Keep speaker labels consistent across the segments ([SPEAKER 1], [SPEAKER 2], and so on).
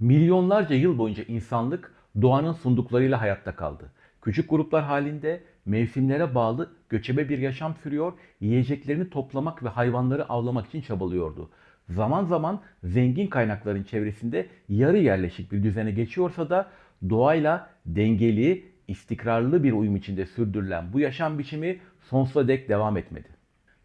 [SPEAKER 1] Milyonlarca yıl boyunca insanlık doğanın sunduklarıyla hayatta kaldı. Küçük gruplar halinde mevsimlere bağlı göçebe bir yaşam sürüyor, yiyeceklerini toplamak ve hayvanları avlamak için çabalıyordu. Zaman zaman zengin kaynakların çevresinde yarı yerleşik bir düzene geçiyorsa da doğayla dengeli, istikrarlı bir uyum içinde sürdürülen bu yaşam biçimi sonsuza dek devam etmedi.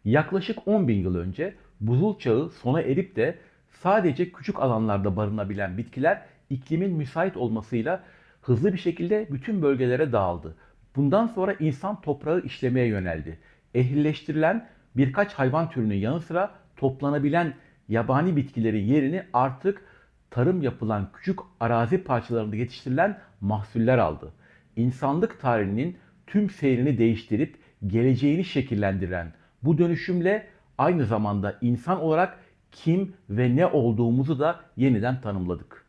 [SPEAKER 1] Yaklaşık 10 bin yıl önce buzul çağı sona erip de sadece küçük alanlarda barınabilen bitkiler iklimin müsait olmasıyla hızlı bir şekilde bütün bölgelere dağıldı. Bundan sonra insan toprağı işlemeye yöneldi. Ehlileştirilen birkaç hayvan türünün yanı sıra toplanabilen yabani bitkilerin yerini artık tarım yapılan küçük arazi parçalarında yetiştirilen mahsuller aldı. İnsanlık tarihinin tüm seyrini değiştirip geleceğini şekillendiren bu dönüşümle aynı zamanda insan olarak kim ve ne olduğumuzu da yeniden tanımladık.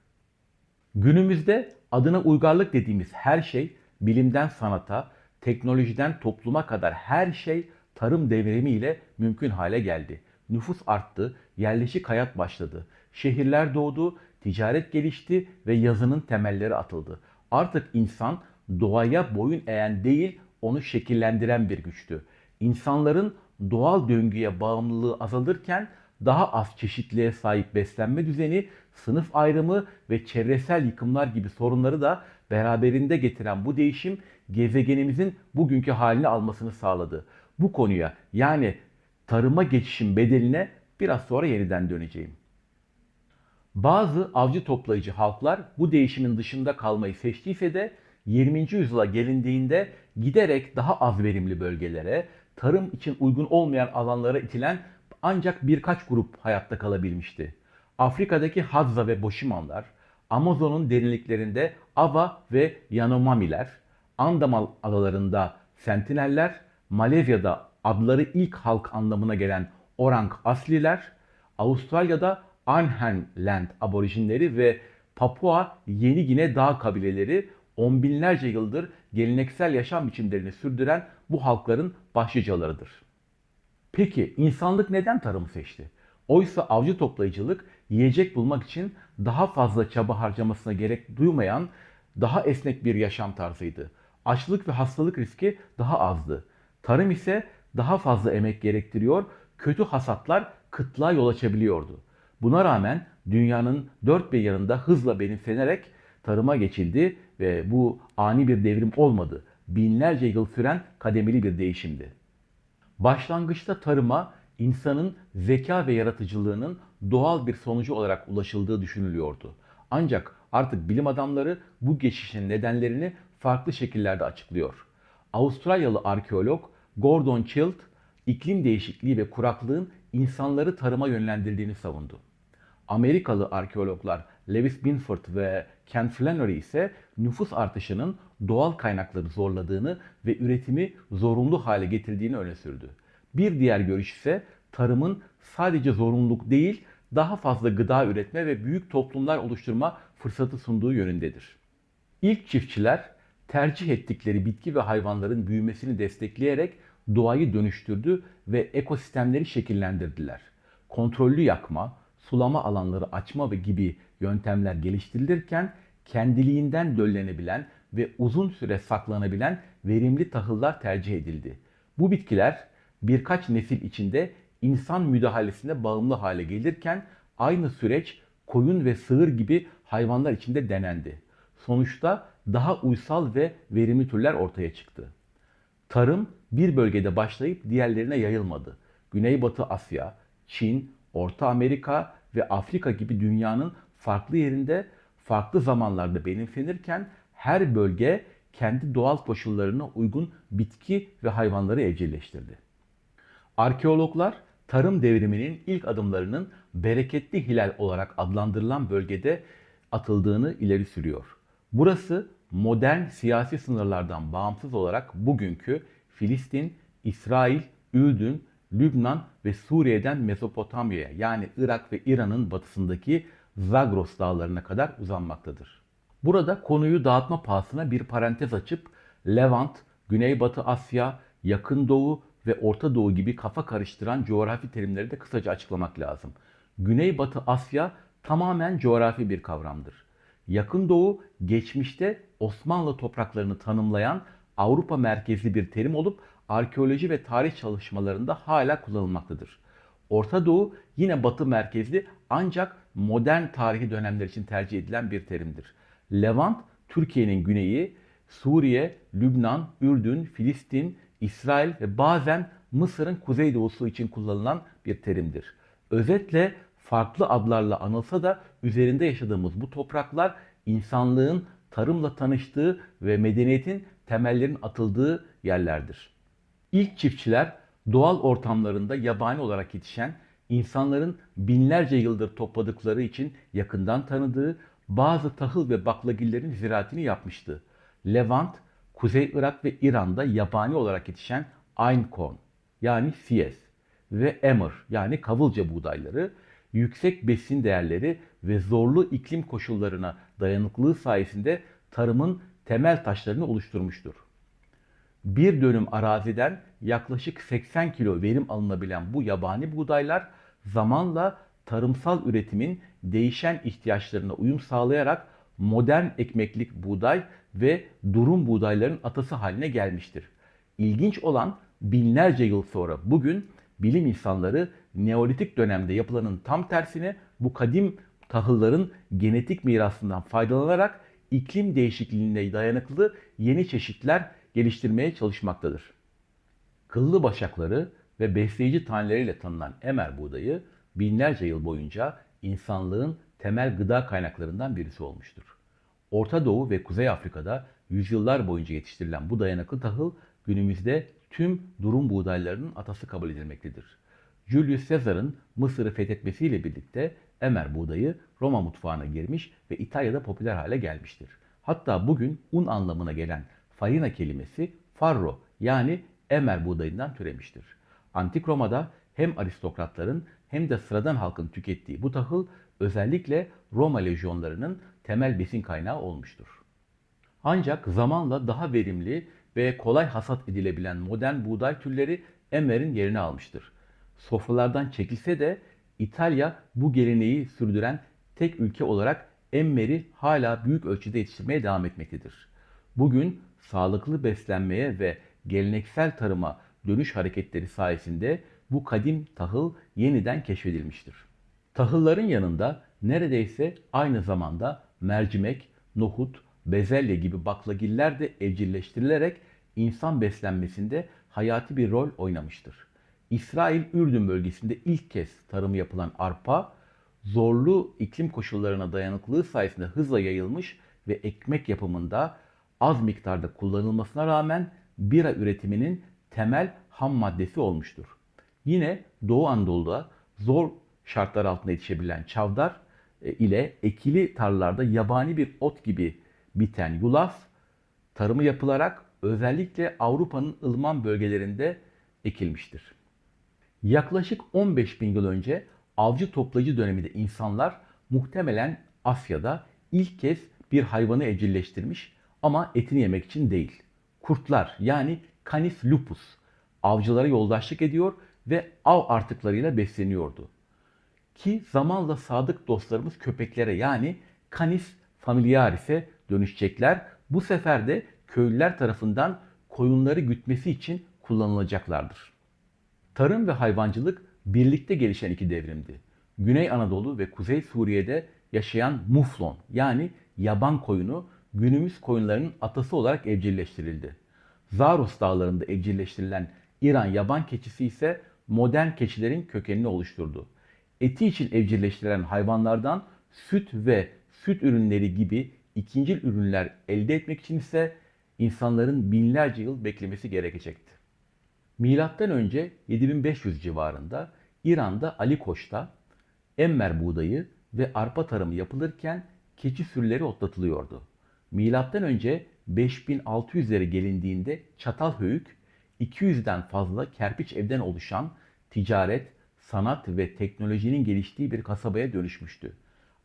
[SPEAKER 1] Günümüzde adına uygarlık dediğimiz her şey bilimden sanata, teknolojiden topluma kadar her şey tarım devrimiyle mümkün hale geldi. Nüfus arttı, yerleşik hayat başladı. Şehirler doğdu, ticaret gelişti ve yazının temelleri atıldı. Artık insan doğaya boyun eğen değil, onu şekillendiren bir güçtü. İnsanların doğal döngüye bağımlılığı azalırken daha az çeşitliğe sahip beslenme düzeni, sınıf ayrımı ve çevresel yıkımlar gibi sorunları da beraberinde getiren bu değişim gezegenimizin bugünkü halini almasını sağladı. Bu konuya yani tarıma geçişin bedeline biraz sonra yeniden döneceğim. Bazı avcı toplayıcı halklar bu değişimin dışında kalmayı seçtiyse de 20. yüzyıla gelindiğinde giderek daha az verimli bölgelere, tarım için uygun olmayan alanlara itilen ancak birkaç grup hayatta kalabilmişti. Afrika'daki Hadza ve Boşimanlar, Amazon'un derinliklerinde Ava ve Yanomamiler, Andaman adalarında Sentineller, Malezya'da adları ilk halk anlamına gelen Orang Asliler, Avustralya'da Arnhem-Land aborjinleri ve Papua Yeni Gine dağ kabileleri on binlerce yıldır geleneksel yaşam biçimlerini sürdüren bu halkların başlıcalarıdır. Peki insanlık neden tarımı seçti? Oysa avcı toplayıcılık yiyecek bulmak için daha fazla çaba harcamasına gerek duymayan daha esnek bir yaşam tarzıydı. Açlık ve hastalık riski daha azdı. Tarım ise daha fazla emek gerektiriyor, kötü hasatlar kıtlığa yol açabiliyordu. Buna rağmen dünyanın dört bir yanında hızla benimsenerek tarıma geçildi ve bu ani bir devrim olmadı. Binlerce yıl süren kademeli bir değişimdi. Başlangıçta tarıma insanın zeka ve yaratıcılığının doğal bir sonucu olarak ulaşıldığı düşünülüyordu. Ancak artık bilim adamları bu geçişin nedenlerini farklı şekillerde açıklıyor. Avustralyalı arkeolog Gordon Childt, iklim değişikliği ve kuraklığın insanları tarıma yönlendirdiğini savundu. Amerikalı arkeologlar Lewis Binford ve Ken Flannery ise nüfus artışının doğal kaynakları zorladığını ve üretimi zorunlu hale getirdiğini öne sürdü. Bir diğer görüş ise tarımın sadece zorunluluk değil, daha fazla gıda üretme ve büyük toplumlar oluşturma fırsatı sunduğu yönündedir. İlk çiftçiler tercih ettikleri bitki ve hayvanların büyümesini destekleyerek doğayı dönüştürdü ve ekosistemleri şekillendirdiler. Kontrollü yakma, sulama alanları açma ve gibi yöntemler geliştirilirken kendiliğinden döllenebilen ve uzun süre saklanabilen verimli tahıllar tercih edildi. Bu bitkiler birkaç nesil içinde insan müdahalesine bağımlı hale gelirken aynı süreç koyun ve sığır gibi hayvanlar içinde denendi. Sonuçta daha uysal ve verimli türler ortaya çıktı. Tarım bir bölgede başlayıp diğerlerine yayılmadı. Güneybatı Asya, Çin, Orta Amerika ve Afrika gibi dünyanın farklı yerinde farklı zamanlarda benimsenirken her bölge kendi doğal koşullarına uygun bitki ve hayvanları evcilleştirdi. Arkeologlar tarım devriminin ilk adımlarının bereketli hilal olarak adlandırılan bölgede atıldığını ileri sürüyor. Burası modern siyasi sınırlardan bağımsız olarak bugünkü Filistin, İsrail, Ürdün, Lübnan ve Suriye'den Mezopotamya'ya yani Irak ve İran'ın batısındaki Zagros dağlarına kadar uzanmaktadır. Burada konuyu dağıtma pahasına bir parantez açıp Levant, Güneybatı Asya, Yakın Doğu ve Orta Doğu gibi kafa karıştıran coğrafi terimleri de kısaca açıklamak lazım. Güneybatı Asya tamamen coğrafi bir kavramdır. Yakın Doğu geçmişte Osmanlı topraklarını tanımlayan Avrupa merkezli bir terim olup arkeoloji ve tarih çalışmalarında hala kullanılmaktadır. Orta Doğu yine Batı merkezli ancak modern tarihi dönemler için tercih edilen bir terimdir. Levant, Türkiye'nin güneyi, Suriye, Lübnan, Ürdün, Filistin, İsrail ve bazen Mısır'ın kuzeydoğusu için kullanılan bir terimdir. Özetle farklı adlarla anılsa da üzerinde yaşadığımız bu topraklar insanlığın tarımla tanıştığı ve medeniyetin temellerinin atıldığı yerlerdir. İlk çiftçiler doğal ortamlarında yabani olarak yetişen, insanların binlerce yıldır topladıkları için yakından tanıdığı bazı tahıl ve baklagillerin ziraatini yapmıştı. Levant, Kuzey Irak ve İran'da yabani olarak yetişen einkorn yani fiyes ve emmer yani kavılca buğdayları yüksek besin değerleri ve zorlu iklim koşullarına dayanıklılığı sayesinde tarımın temel taşlarını oluşturmuştur. Bir dönüm araziden yaklaşık 80 kilo verim alınabilen bu yabani buğdaylar zamanla tarımsal üretimin değişen ihtiyaçlarına uyum sağlayarak modern ekmeklik buğday ve durum buğdayların atası haline gelmiştir. İlginç olan binlerce yıl sonra bugün bilim insanları Neolitik dönemde yapılanın tam tersine bu kadim tahılların genetik mirasından faydalanarak iklim değişikliğine dayanıklı yeni çeşitler geliştirmeye çalışmaktadır. Kıllı başakları ve besleyici taneleriyle tanınan emer buğdayı binlerce yıl boyunca insanlığın temel gıda kaynaklarından birisi olmuştur. Orta Doğu ve Kuzey Afrika'da yüzyıllar boyunca yetiştirilen bu dayanıklı tahıl günümüzde tüm durum buğdaylarının atası kabul edilmektedir. Julius Caesar'ın Mısır'ı fethetmesiyle birlikte emer buğdayı Roma mutfağına girmiş ve İtalya'da popüler hale gelmiştir. Hatta bugün un anlamına gelen farina kelimesi farro yani emer buğdayından türemiştir. Antik Roma'da hem aristokratların hem de sıradan halkın tükettiği bu tahıl özellikle Roma lejyonlarının temel besin kaynağı olmuştur. Ancak zamanla daha verimli ve kolay hasat edilebilen modern buğday türleri emerin yerini almıştır. Sofralardan çekilse de İtalya bu geleneği sürdüren tek ülke olarak emmeri hala büyük ölçüde yetiştirmeye devam etmektedir. Bugün sağlıklı beslenmeye ve geleneksel tarıma dönüş hareketleri sayesinde bu kadim tahıl yeniden keşfedilmiştir. Tahılların yanında neredeyse aynı zamanda mercimek, nohut, bezelye gibi baklagiller de evcilleştirilerek insan beslenmesinde hayati bir rol oynamıştır. İsrail Ürdün bölgesinde ilk kez tarımı yapılan arpa, zorlu iklim koşullarına dayanıklılığı sayesinde hızla yayılmış ve ekmek yapımında az miktarda kullanılmasına rağmen bira üretiminin temel ham maddesi olmuştur. Yine Doğu Anadolu'da zor şartlar altında yetişebilen çavdar e, ile ekili tarlalarda yabani bir ot gibi biten yulaf tarımı yapılarak özellikle Avrupa'nın ılıman bölgelerinde ekilmiştir. Yaklaşık 15 bin yıl önce avcı toplayıcı döneminde insanlar muhtemelen Asya'da ilk kez bir hayvanı evcilleştirmiş ama etini yemek için değil. Kurtlar yani Canis lupus avcılara yoldaşlık ediyor ve av artıklarıyla besleniyordu. Ki zamanla sadık dostlarımız köpeklere yani Canis familiaris'e dönüşecekler. Bu sefer de köylüler tarafından koyunları gütmesi için kullanılacaklardır. Tarım ve hayvancılık birlikte gelişen iki devrimdi. Güney Anadolu ve Kuzey Suriye'de yaşayan muflon yani yaban koyunu günümüz koyunlarının atası olarak evcilleştirildi. Zaros dağlarında evcilleştirilen İran yaban keçisi ise modern keçilerin kökenini oluşturdu. Eti için evcilleştirilen hayvanlardan süt ve süt ürünleri gibi ikincil ürünler elde etmek için ise insanların binlerce yıl beklemesi gerekecekti. Milattan önce 7500 civarında İran'da Ali Koç'ta emmer buğdayı ve arpa tarımı yapılırken keçi sürüleri otlatılıyordu. Milattan önce 5600'lere gelindiğinde Çatalhöyük 200'den fazla kerpiç evden oluşan ticaret, sanat ve teknolojinin geliştiği bir kasabaya dönüşmüştü.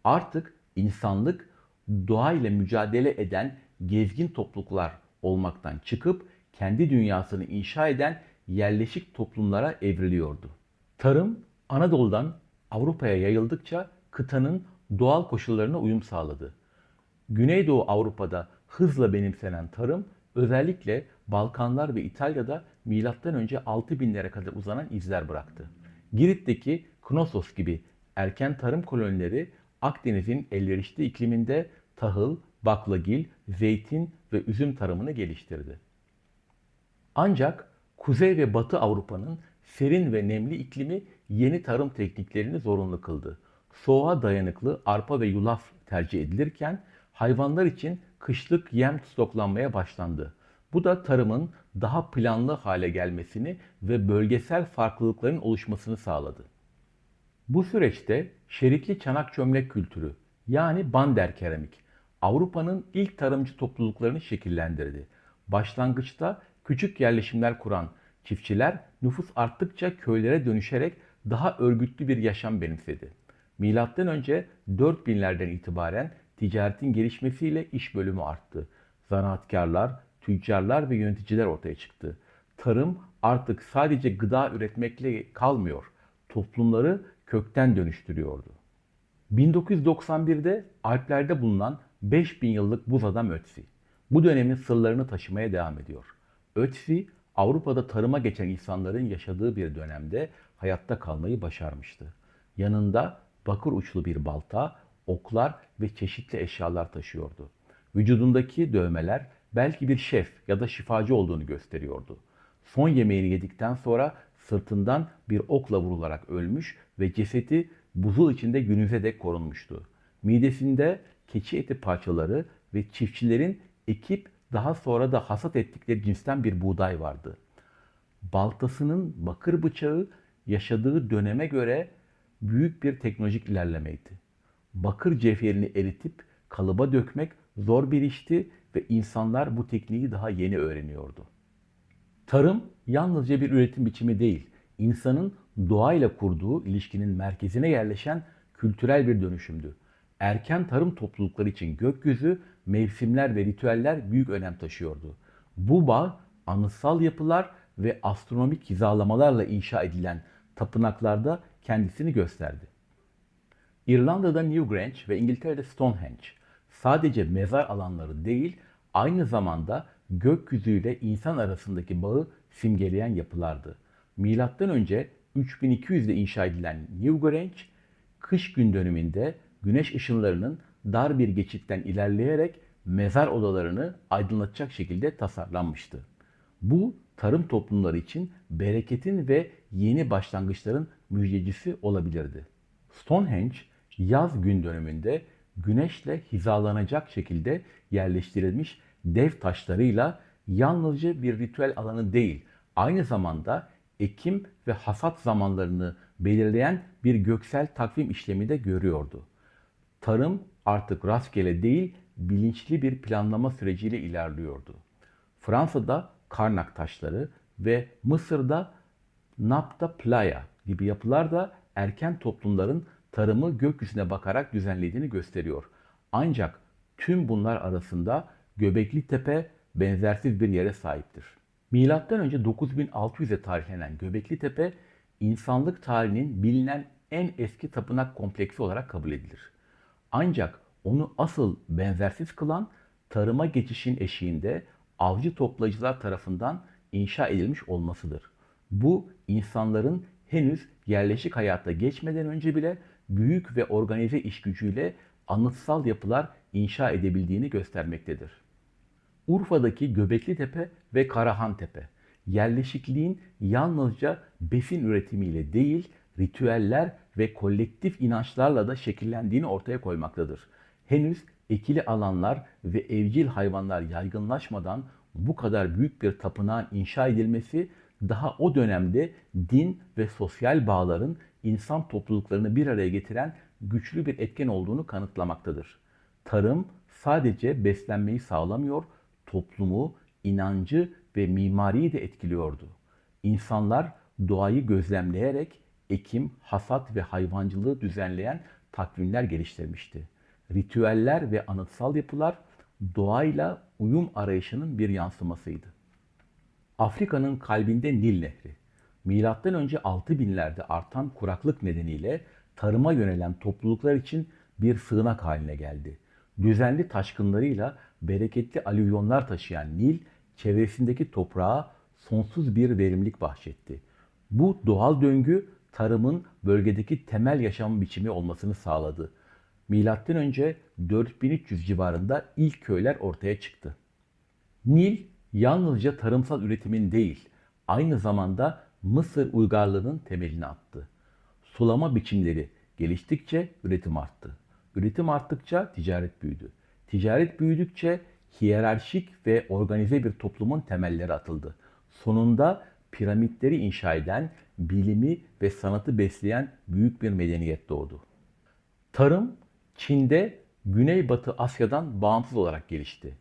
[SPEAKER 1] Artık insanlık doğayla mücadele eden gezgin topluluklar olmaktan çıkıp kendi dünyasını inşa eden yerleşik toplumlara evriliyordu. Tarım Anadolu'dan Avrupa'ya yayıldıkça kıtanın doğal koşullarına uyum sağladı. Güneydoğu Avrupa'da hızla benimsenen tarım özellikle Balkanlar ve İtalya'da M.Ö. 6000'lere kadar uzanan izler bıraktı. Girit'teki Knossos gibi erken tarım kolonileri Akdeniz'in elverişli ikliminde tahıl, baklagil, zeytin ve üzüm tarımını geliştirdi. Ancak Kuzey ve Batı Avrupa'nın serin ve nemli iklimi yeni tarım tekniklerini zorunlu kıldı. Soğuğa dayanıklı arpa ve yulaf tercih edilirken hayvanlar için kışlık yem stoklanmaya başlandı. Bu da tarımın daha planlı hale gelmesini ve bölgesel farklılıkların oluşmasını sağladı. Bu süreçte şeritli çanak çömlek kültürü yani bander keramik Avrupa'nın ilk tarımcı topluluklarını şekillendirdi. Başlangıçta küçük yerleşimler kuran çiftçiler nüfus arttıkça köylere dönüşerek daha örgütlü bir yaşam benimsedi. Milattan önce 4000'lerden itibaren ticaretin gelişmesiyle iş bölümü arttı. Zanaatkarlar, tüccarlar ve yöneticiler ortaya çıktı. Tarım artık sadece gıda üretmekle kalmıyor, toplumları kökten dönüştürüyordu. 1991'de Alplerde bulunan 5000 yıllık buz adam Ötzi. Bu dönemin sırlarını taşımaya devam ediyor. Ötzi, Avrupa'da tarıma geçen insanların yaşadığı bir dönemde hayatta kalmayı başarmıştı. Yanında bakır uçlu bir balta, oklar ve çeşitli eşyalar taşıyordu. Vücudundaki dövmeler belki bir şef ya da şifacı olduğunu gösteriyordu. Son yemeğini yedikten sonra sırtından bir okla vurularak ölmüş ve cesedi buzul içinde günümüze dek korunmuştu. Midesinde keçi eti parçaları ve çiftçilerin ekip daha sonra da hasat ettikleri cinsten bir buğday vardı. Baltasının bakır bıçağı yaşadığı döneme göre büyük bir teknolojik ilerlemeydi. Bakır cevherini eritip kalıba dökmek zor bir işti ve insanlar bu tekniği daha yeni öğreniyordu. Tarım yalnızca bir üretim biçimi değil, insanın doğayla kurduğu ilişkinin merkezine yerleşen kültürel bir dönüşümdü. Erken tarım toplulukları için gökyüzü, mevsimler ve ritüeller büyük önem taşıyordu. Bu bağ anıtsal yapılar ve astronomik hizalamalarla inşa edilen tapınaklarda kendisini gösterdi. İrlanda'da Newgrange ve İngiltere'de Stonehenge sadece mezar alanları değil, aynı zamanda gökyüzüyle insan arasındaki bağı simgeleyen yapılardı. Milattan önce 3200'de inşa edilen Newgrange, kış gün dönümünde güneş ışınlarının dar bir geçitten ilerleyerek mezar odalarını aydınlatacak şekilde tasarlanmıştı. Bu tarım toplumları için bereketin ve yeni başlangıçların müjdecisi olabilirdi. Stonehenge yaz gün dönümünde güneşle hizalanacak şekilde yerleştirilmiş dev taşlarıyla yalnızca bir ritüel alanı değil, aynı zamanda ekim ve hasat zamanlarını belirleyen bir göksel takvim işlemi de görüyordu. Tarım artık rastgele değil, bilinçli bir planlama süreciyle ilerliyordu. Fransa'da Karnak taşları ve Mısır'da Napta Playa gibi yapılar da erken toplumların tarımı gökyüzüne bakarak düzenlediğini gösteriyor. Ancak tüm bunlar arasında Göbekli Tepe benzersiz bir yere sahiptir. Milattan önce 9600'e tarihlenen Göbekli Tepe insanlık tarihinin bilinen en eski tapınak kompleksi olarak kabul edilir. Ancak onu asıl benzersiz kılan tarıma geçişin eşiğinde avcı toplayıcılar tarafından inşa edilmiş olmasıdır. Bu insanların henüz yerleşik hayata geçmeden önce bile büyük ve organize iş gücüyle anıtsal yapılar inşa edebildiğini göstermektedir. Urfa'daki Göbekli Tepe ve Karahan Tepe yerleşikliğin yalnızca besin üretimiyle değil, ritüeller ve kolektif inançlarla da şekillendiğini ortaya koymaktadır. Henüz ekili alanlar ve evcil hayvanlar yaygınlaşmadan bu kadar büyük bir tapınağın inşa edilmesi daha o dönemde din ve sosyal bağların insan topluluklarını bir araya getiren güçlü bir etken olduğunu kanıtlamaktadır. Tarım sadece beslenmeyi sağlamıyor, toplumu, inancı ve mimariyi de etkiliyordu. İnsanlar doğayı gözlemleyerek ekim, hasat ve hayvancılığı düzenleyen takvimler geliştirmişti. Ritüeller ve anıtsal yapılar doğayla uyum arayışının bir yansımasıydı. Afrika'nın kalbinde Nil Nehri. Milattan önce 6000'lerde artan kuraklık nedeniyle tarıma yönelen topluluklar için bir sığınak haline geldi. düzenli taşkınlarıyla bereketli alüvyonlar taşıyan Nil, çevresindeki toprağa sonsuz bir verimlilik bahşetti. Bu doğal döngü tarımın bölgedeki temel yaşam biçimi olmasını sağladı. Milattan önce 4300 civarında ilk köyler ortaya çıktı. Nil yalnızca tarımsal üretimin değil, aynı zamanda Mısır uygarlığının temelini attı. Sulama biçimleri geliştikçe üretim arttı. Üretim arttıkça ticaret büyüdü. Ticaret büyüdükçe hiyerarşik ve organize bir toplumun temelleri atıldı. Sonunda piramitleri inşa eden, bilimi ve sanatı besleyen büyük bir medeniyet doğdu. Tarım Çin'de Güneybatı Asya'dan bağımsız olarak gelişti.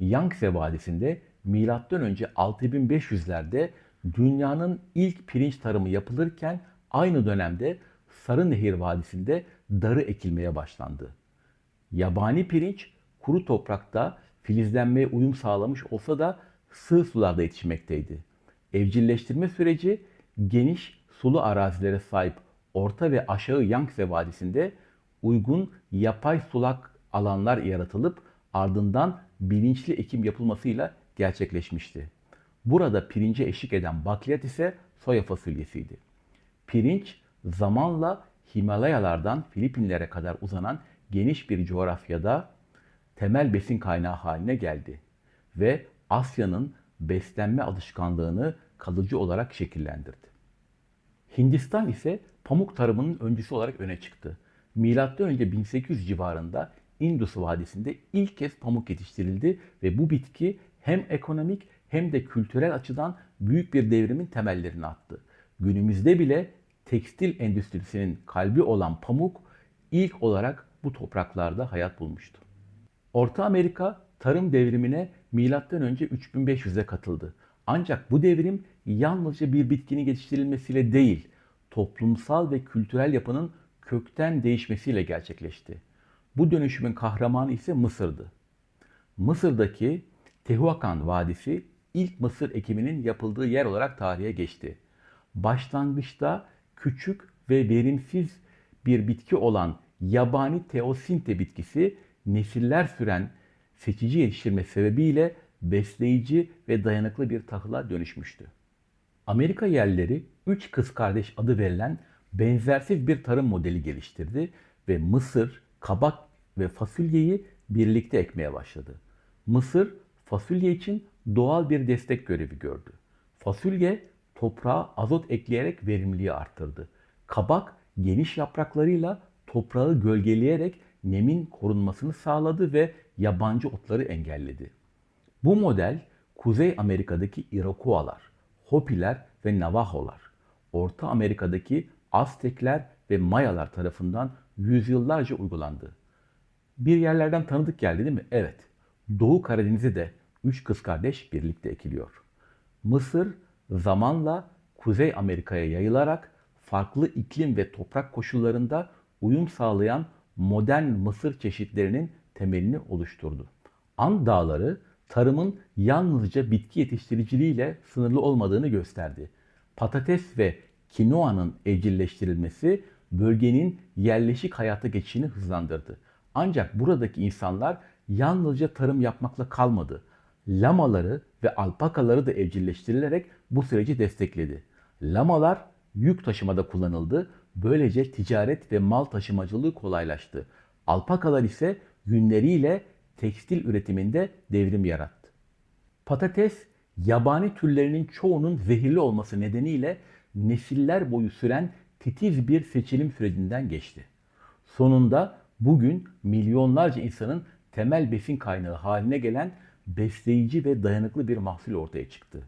[SPEAKER 1] Yangtze Vadisi'nde M.Ö. 6500'lerde dünyanın ilk pirinç tarımı yapılırken aynı dönemde Sarı Nehir Vadisi'nde darı ekilmeye başlandı. Yabani pirinç kuru toprakta filizlenmeye uyum sağlamış olsa da sığ sularda yetişmekteydi. Evcilleştirme süreci geniş sulu arazilere sahip Orta ve Aşağı Yangtze Vadisi'nde uygun yapay sulak alanlar yaratılıp ardından bilinçli ekim yapılmasıyla gerçekleşmişti. Burada pirince eşlik eden bakliyat ise soya fasulyesiydi. Pirinç zamanla Himalayalardan Filipinlere kadar uzanan geniş bir coğrafyada temel besin kaynağı haline geldi ve Asya'nın beslenme alışkanlığını kalıcı olarak şekillendirdi. Hindistan ise pamuk tarımının öncüsü olarak öne çıktı. Milattan önce 1800 civarında Indus Vadisi'nde ilk kez pamuk yetiştirildi ve bu bitki hem ekonomik hem de kültürel açıdan büyük bir devrimin temellerini attı. Günümüzde bile tekstil endüstrisinin kalbi olan pamuk ilk olarak bu topraklarda hayat bulmuştu. Orta Amerika tarım devrimine önce 3500'e katıldı. Ancak bu devrim yalnızca bir bitkinin yetiştirilmesiyle değil, toplumsal ve kültürel yapının kökten değişmesiyle gerçekleşti. Bu dönüşümün kahramanı ise Mısır'dı. Mısır'daki Tehuacan Vadisi ilk mısır ekiminin yapıldığı yer olarak tarihe geçti. Başlangıçta küçük ve verimsiz bir bitki olan yabani teosinte bitkisi nesiller süren seçici yetiştirme sebebiyle besleyici ve dayanıklı bir tahıla dönüşmüştü. Amerika yerleri üç kız kardeş adı verilen benzersiz bir tarım modeli geliştirdi ve mısır, kabak ve fasulyeyi birlikte ekmeye başladı. Mısır fasulye için doğal bir destek görevi gördü. Fasulye toprağa azot ekleyerek verimliliği arttırdı. Kabak geniş yapraklarıyla toprağı gölgeleyerek nemin korunmasını sağladı ve yabancı otları engelledi. Bu model Kuzey Amerika'daki Iroquoislar, Hopiler ve Navajolar, Orta Amerika'daki Aztekler ve Mayalar tarafından yüzyıllarca uygulandı. Bir yerlerden tanıdık geldi değil mi? Evet. Doğu Karadeniz'e de üç kız kardeş birlikte ekiliyor. Mısır zamanla Kuzey Amerika'ya yayılarak farklı iklim ve toprak koşullarında uyum sağlayan modern mısır çeşitlerinin temelini oluşturdu. Ant Dağları tarımın yalnızca bitki yetiştiriciliğiyle sınırlı olmadığını gösterdi. Patates ve kinoanın evcilleştirilmesi bölgenin yerleşik hayata geçişini hızlandırdı. Ancak buradaki insanlar yalnızca tarım yapmakla kalmadı. Lamaları ve alpakaları da evcilleştirilerek bu süreci destekledi. Lamalar yük taşımada kullanıldı. Böylece ticaret ve mal taşımacılığı kolaylaştı. Alpakalar ise günleriyle tekstil üretiminde devrim yarattı. Patates yabani türlerinin çoğunun zehirli olması nedeniyle nesiller boyu süren titiz bir seçilim sürecinden geçti. Sonunda bugün milyonlarca insanın temel besin kaynağı haline gelen besleyici ve dayanıklı bir mahsul ortaya çıktı.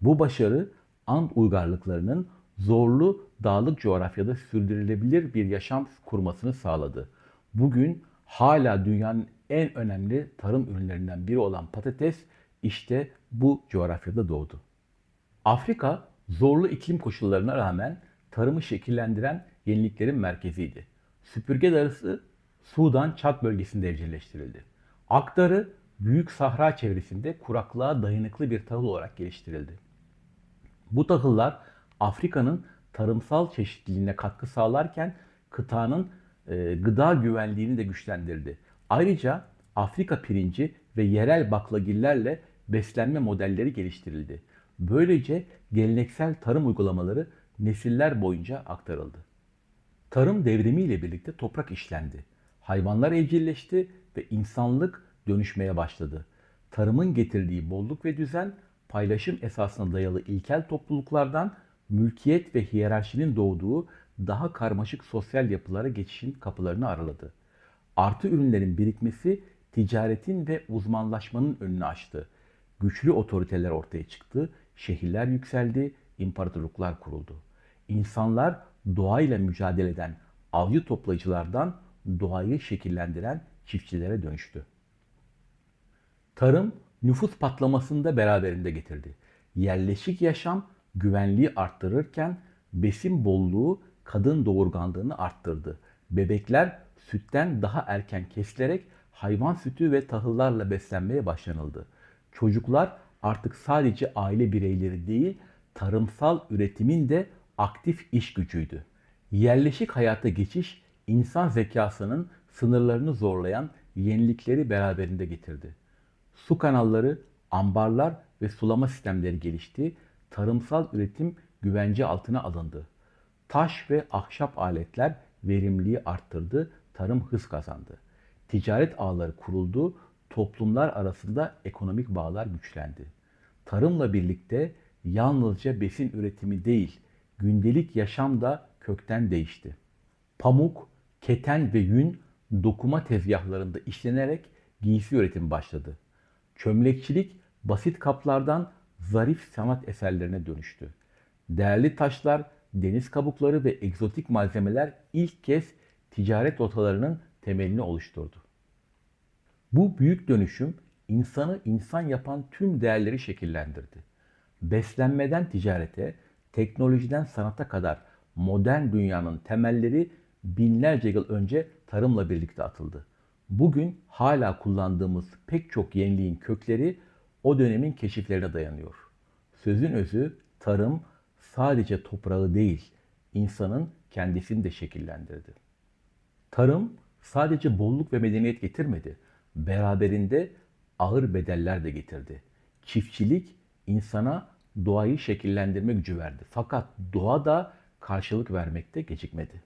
[SPEAKER 1] Bu başarı Ant uygarlıklarının zorlu dağlık coğrafyada sürdürülebilir bir yaşam kurmasını sağladı. Bugün hala dünyanın en önemli tarım ürünlerinden biri olan patates işte bu coğrafyada doğdu. Afrika zorlu iklim koşullarına rağmen tarımı şekillendiren yeniliklerin merkeziydi. Süpürge darısı Sudan Çat bölgesinde evcilleştirildi. Aktarı Büyük Sahra çevresinde kuraklığa dayanıklı bir tahıl olarak geliştirildi. Bu tahıllar Afrika'nın tarımsal çeşitliliğine katkı sağlarken kıtanın e, gıda güvenliğini de güçlendirdi. Ayrıca Afrika pirinci ve yerel baklagillerle beslenme modelleri geliştirildi. Böylece geleneksel tarım uygulamaları nesiller boyunca aktarıldı. Tarım devrimiyle birlikte toprak işlendi. Hayvanlar evcilleşti ve insanlık dönüşmeye başladı. Tarımın getirdiği bolluk ve düzen paylaşım esasına dayalı ilkel topluluklardan mülkiyet ve hiyerarşinin doğduğu daha karmaşık sosyal yapılara geçişin kapılarını araladı. Artı ürünlerin birikmesi ticaretin ve uzmanlaşmanın önünü açtı. Güçlü otoriteler ortaya çıktı, şehirler yükseldi, imparatorluklar kuruldu. İnsanlar doğayla mücadele eden avcı toplayıcılardan doğayı şekillendiren çiftçilere dönüştü. Tarım nüfus patlamasını da beraberinde getirdi. Yerleşik yaşam güvenliği arttırırken besin bolluğu kadın doğurganlığını arttırdı. Bebekler sütten daha erken kesilerek hayvan sütü ve tahıllarla beslenmeye başlanıldı. Çocuklar artık sadece aile bireyleri değil, tarımsal üretimin de aktif iş gücüydü. Yerleşik hayata geçiş insan zekasının sınırlarını zorlayan yenilikleri beraberinde getirdi. Su kanalları, ambarlar ve sulama sistemleri gelişti. Tarımsal üretim güvence altına alındı. Taş ve ahşap aletler verimliliği arttırdı, tarım hız kazandı. Ticaret ağları kuruldu, toplumlar arasında ekonomik bağlar güçlendi. Tarımla birlikte yalnızca besin üretimi değil, gündelik yaşam da kökten değişti. Pamuk, keten ve yün dokuma tezgahlarında işlenerek giysi üretimi başladı. Çömlekçilik basit kaplardan zarif sanat eserlerine dönüştü. Değerli taşlar, deniz kabukları ve egzotik malzemeler ilk kez ticaret rotalarının temelini oluşturdu. Bu büyük dönüşüm insanı insan yapan tüm değerleri şekillendirdi. Beslenmeden ticarete, teknolojiden sanata kadar modern dünyanın temelleri binlerce yıl önce tarımla birlikte atıldı. Bugün hala kullandığımız pek çok yeniliğin kökleri o dönemin keşiflerine dayanıyor. Sözün özü tarım sadece toprağı değil, insanın kendisini de şekillendirdi. Tarım sadece bolluk ve medeniyet getirmedi. Beraberinde ağır bedeller de getirdi. Çiftçilik insana doğayı şekillendirme gücü verdi. Fakat doğa da karşılık vermekte gecikmedi.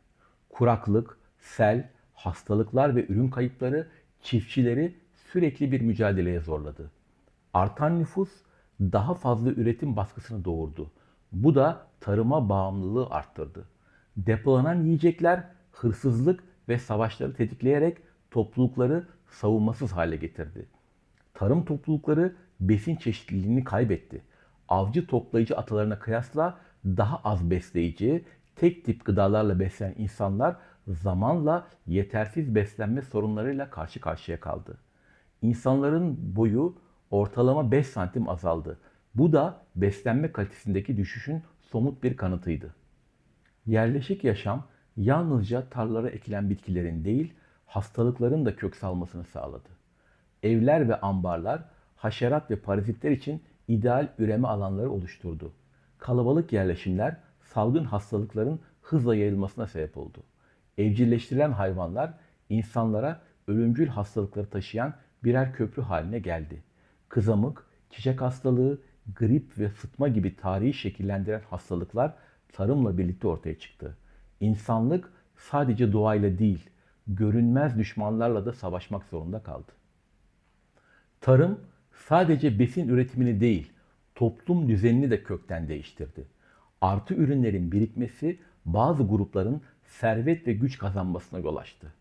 [SPEAKER 1] Kuraklık, sel, hastalıklar ve ürün kayıpları çiftçileri sürekli bir mücadeleye zorladı. Artan nüfus daha fazla üretim baskısını doğurdu. Bu da tarıma bağımlılığı arttırdı. Depolanan yiyecekler hırsızlık ve savaşları tetikleyerek toplulukları savunmasız hale getirdi. Tarım toplulukları besin çeşitliliğini kaybetti. Avcı toplayıcı atalarına kıyasla daha az besleyici, tek tip gıdalarla beslenen insanlar zamanla yetersiz beslenme sorunlarıyla karşı karşıya kaldı. İnsanların boyu ortalama 5 santim azaldı. Bu da beslenme kalitesindeki düşüşün somut bir kanıtıydı. Yerleşik yaşam yalnızca tarlalara ekilen bitkilerin değil, hastalıkların da kök salmasını sağladı. Evler ve ambarlar haşerat ve parazitler için ideal üreme alanları oluşturdu. Kalabalık yerleşimler salgın hastalıkların hızla yayılmasına sebep oldu. Evcilleştirilen hayvanlar insanlara ölümcül hastalıkları taşıyan birer köprü haline geldi. Kızamık, çiçek hastalığı, grip ve sıtma gibi tarihi şekillendiren hastalıklar tarımla birlikte ortaya çıktı. İnsanlık sadece doğayla değil, görünmez düşmanlarla da savaşmak zorunda kaldı. Tarım sadece besin üretimini değil, toplum düzenini de kökten değiştirdi. Artı ürünlerin birikmesi bazı grupların servet ve güç kazanmasına yol açtı.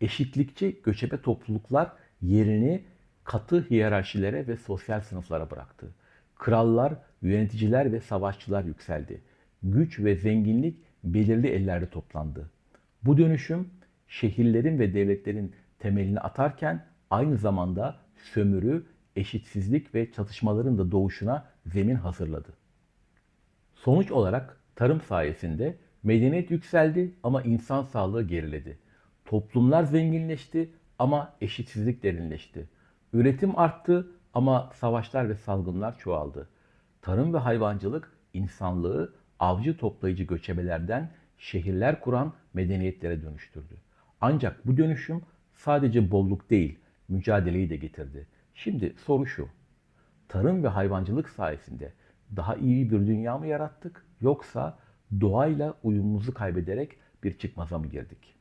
[SPEAKER 1] Eşitlikçi göçebe topluluklar yerini katı hiyerarşilere ve sosyal sınıflara bıraktı. Krallar, yöneticiler ve savaşçılar yükseldi. Güç ve zenginlik belirli ellerde toplandı. Bu dönüşüm şehirlerin ve devletlerin temelini atarken aynı zamanda sömürü, eşitsizlik ve çatışmaların da doğuşuna zemin hazırladı. Sonuç olarak tarım sayesinde medeniyet yükseldi ama insan sağlığı geriledi. Toplumlar zenginleşti ama eşitsizlik derinleşti. Üretim arttı ama savaşlar ve salgınlar çoğaldı. Tarım ve hayvancılık insanlığı avcı toplayıcı göçebelerden şehirler kuran medeniyetlere dönüştürdü. Ancak bu dönüşüm sadece bolluk değil, mücadeleyi de getirdi. Şimdi soru şu. Tarım ve hayvancılık sayesinde daha iyi bir dünya mı yarattık yoksa doğayla uyumumuzu kaybederek bir çıkmaza mı girdik?